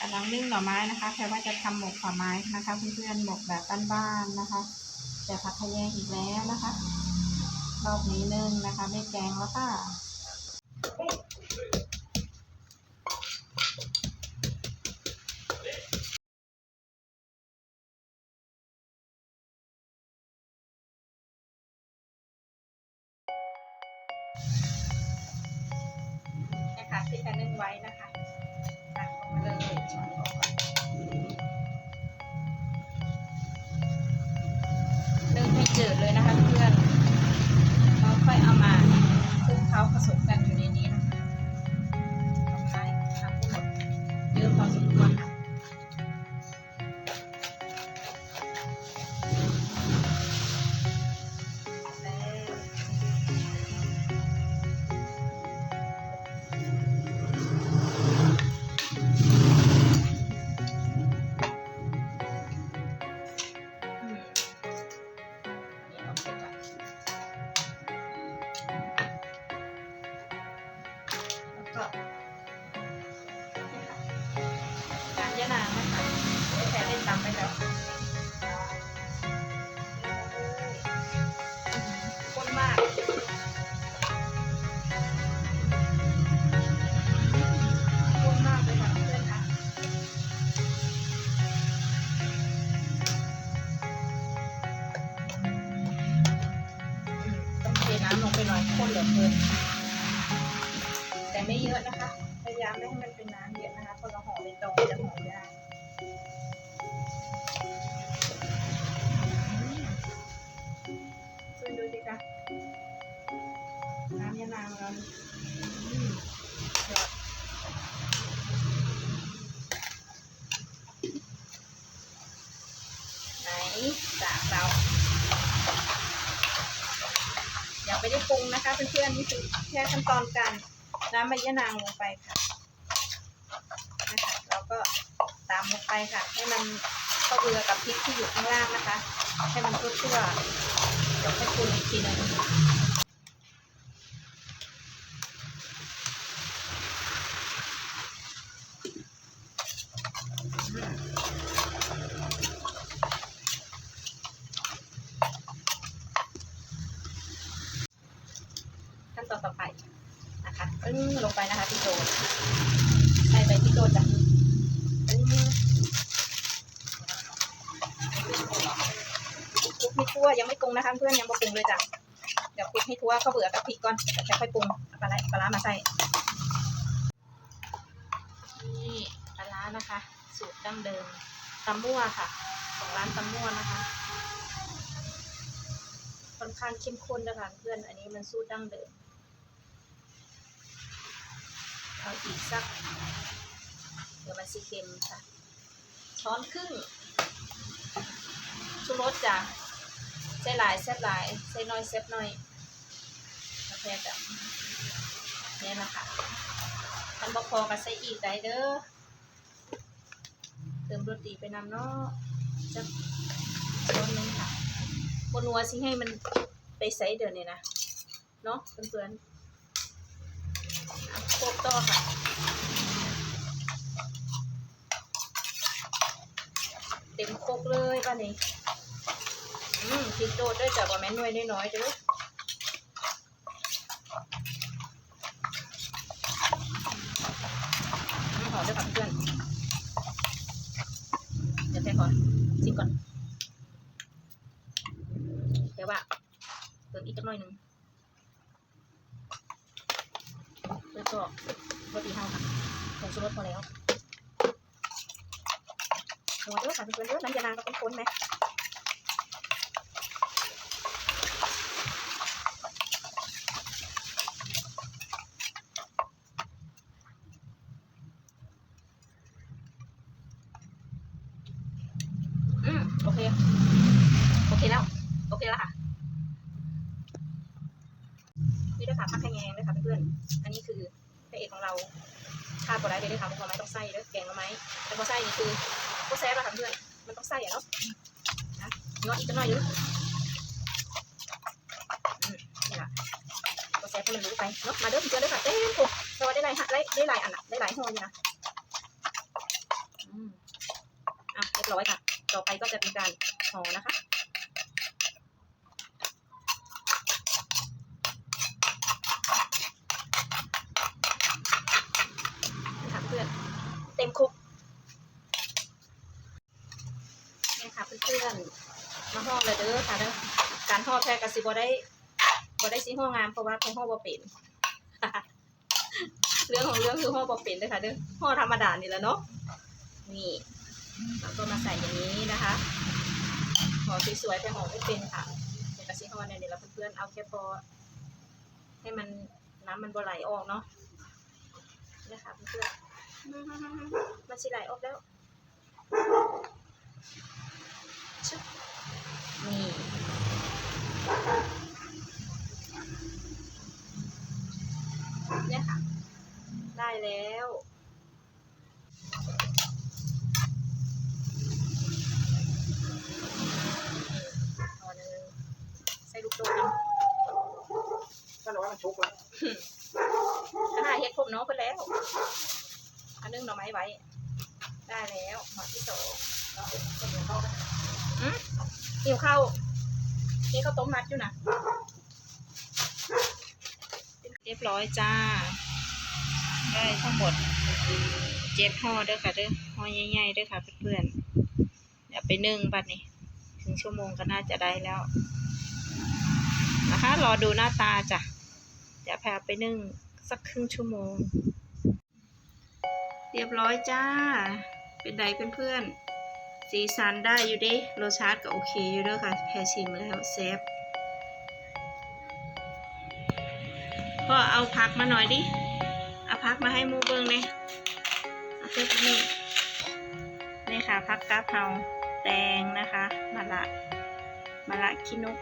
กำลังนึ่งหน่อไม้นะคะแค่ว่าจะทำหมกหน่อไม้นะคะเพื่อนๆหมกแบบบ้านๆนะคะแต่ผักขยงอีกแล้วนะคะรอบนี้นึ่งนะคะไม่แกงแล้วค่ะนะคะที่จะนึ่งไว้นะคะ ค่อยเอามาคลุกเคล้าผสมกันอยู่ในนี้ ตำไปแล้วข้นมากข้นมากเลยค่ะเพื่อนค่ะต้องเทน้ำลงไปหน่อยข้นเหลือเกินแต่ไม่เยอะนะคะ พยายามไม่ให้มัน ยะนางเราอยอดไหนสากเรายังไม่ได้ปรุงนะคะเพื่อนๆนี่คือแค่ขั้นตอนการน้ำใบยะนางลงไปค่ะนะคะแล้วก็ตามลงไปค่ะ ให้มันเข้าเรือกับพริกที่อยู่ข้างล่างนะคะ ให้มันทั่วๆเดี๋ยวให้ปรุงอีกทีหนึง ต่อไปนะคะปึ้งลงไปนะคะพี่โจใส่ไปพี่โจจ้ะปึ้งคลุกให้ทั่วยังไม่ปรุงนะคะเพื่อนยังไม่ปรุงเลยจ้ะเดี๋ยวคลุกให้ทั่วข้าวเบื่อกับพริกก่อนแล้วค่อยปรุงปลาร้าปลาร้ามาใส่นี่ปลาร้านะคะ สูตรดั้งเดิมตำมั่วค่ะ ของร้านตำมั่วนะคะค่อนข้างเข้มข้นนะคะเพื่อนอันนี้มันสูตรดั้งเดิม เอาอีกสัก เดี๋ยวมันสีเค็มค่ะ ช้อนครึ่งชูรสจ้ะใส่หลายแซ่บหลายใส่น้อยแซ่บน้อยกาแฟแบบนี่นะคะทันบกพอก็ใส่อีกได้เด้อเติมโรสดีไปนำเนาะจะช้อนนึงค่ะบนัวสิให้มันไปใส่เดี๋ยวนี้นะ เนาะเพื่อนๆ โคกต่อค่ะเต็มโคกเลยป่ะนี่อืมพริกโดดด้วยจ้ะว่าแม่นหน่วยน้อยๆเด้ออืมหอมด้วยค่ะเพื่อนเดี๋ยวแค่ก่อนชิมก่อนเดี๋ยวว่าเติมอีกจักหน่อยหนึง ก็รสดีเฮาค่ะผงชูรสพอแล้วหัวเด้อค่ะเพื่อนๆเด้อน้ำยานางก็ต้องข้นไหมอืมโอเค โอเคแล้ว โอเคแล้วค่ะ นี่ด้วยค่ะผักแขยงด้วยค่ะเพื่อนๆ ของเราขาดบ่ได้เด้วยค่ะพราว่าไม้ต้องใส่ด้วยแกงละไม้แต่พอใส่นี่คือก็แซ่บอะค่ะเพื่อนมันต้องใส่อะเนาะนะงออีกจะหน่อยนึงอืมนี่ล่ะก็แซ่บให้มันรู้ไปเนาะมาเด้อเพื่อนๆด้ค่ะเต้นถูกเราะว่าได้หลายฮะได้ได้หลายอันอะได้หลายห่ออยู่นะอืมอะเรียบร้อยค่ะ ต่อไปก็จะเป็นการห่อนะคะ ค่ะเพื่อนเต็มคุกเนี่ยค่ะเพื่อ นมาห่อเลยเด้อค่ะเด้อการห่อแพรกับสิบ่ได้บ่ได้สิห่องามเพราะว่าของห่อบ่เป็นเรื่องของเรื่องคือห่อบ่เป็นเลยค่ะเด้อห่อธรรมดานี่แหละเนาะนี่แล้วก็มาใส่อย่างนี้นะคะห่อสวยๆแต่ห่อไม่เป็นค่ะเดี๋ยวกับสิห่อเนี่ยเดี๋ยวเราเพื่อนๆเอาแค่พอให้มันน้ำมันบ่ไหลออกเนาะนี่ค่ะเพื่อนๆมันสิไหลออกแล้ว ชึบนี่เนี่ยค่ะ ได้แล้วพอหนึ่งใส่ลูกโดดดิท่านบอกว่ามันชุกแล้วก็หาเฮ็ดพบน้องไปแล้ว อันนึงหน่อไม้ไว้ ได้แล้วหอที่สองอืม หิวข้าวนี่ข้าวต้มมัดอยู่นะเรียบร้อยจ้า ได้ทั้งหมดเจ็ดห่อเด้อค่ะเด้อห่อใหญ่ๆเด้อค่ะเพื่อนๆเดี๋ยวไปนึ่งบัดนี้ ถึงชั่วโมงก็น่าจะได้แล้ว นะคะ รอดูหน้าตาจ้ะเดี๋ยวแพรไปนึ่งสักครึ่งชั่วโมง เรียบร้อยจ้า เป็นไดเพื่อนๆ สีสันได้อยู่เดิรสชาติก็โอเคอยู่เด้วยค่ะ แพชิมแล้วเซฟก็เอาพักมาหน่อยดิ เอาพักมาให้มูเบิงเลยเอาเซฟนี่นี่ค่ะพักกาเพราแตงนะคะมะละมะละขี้นก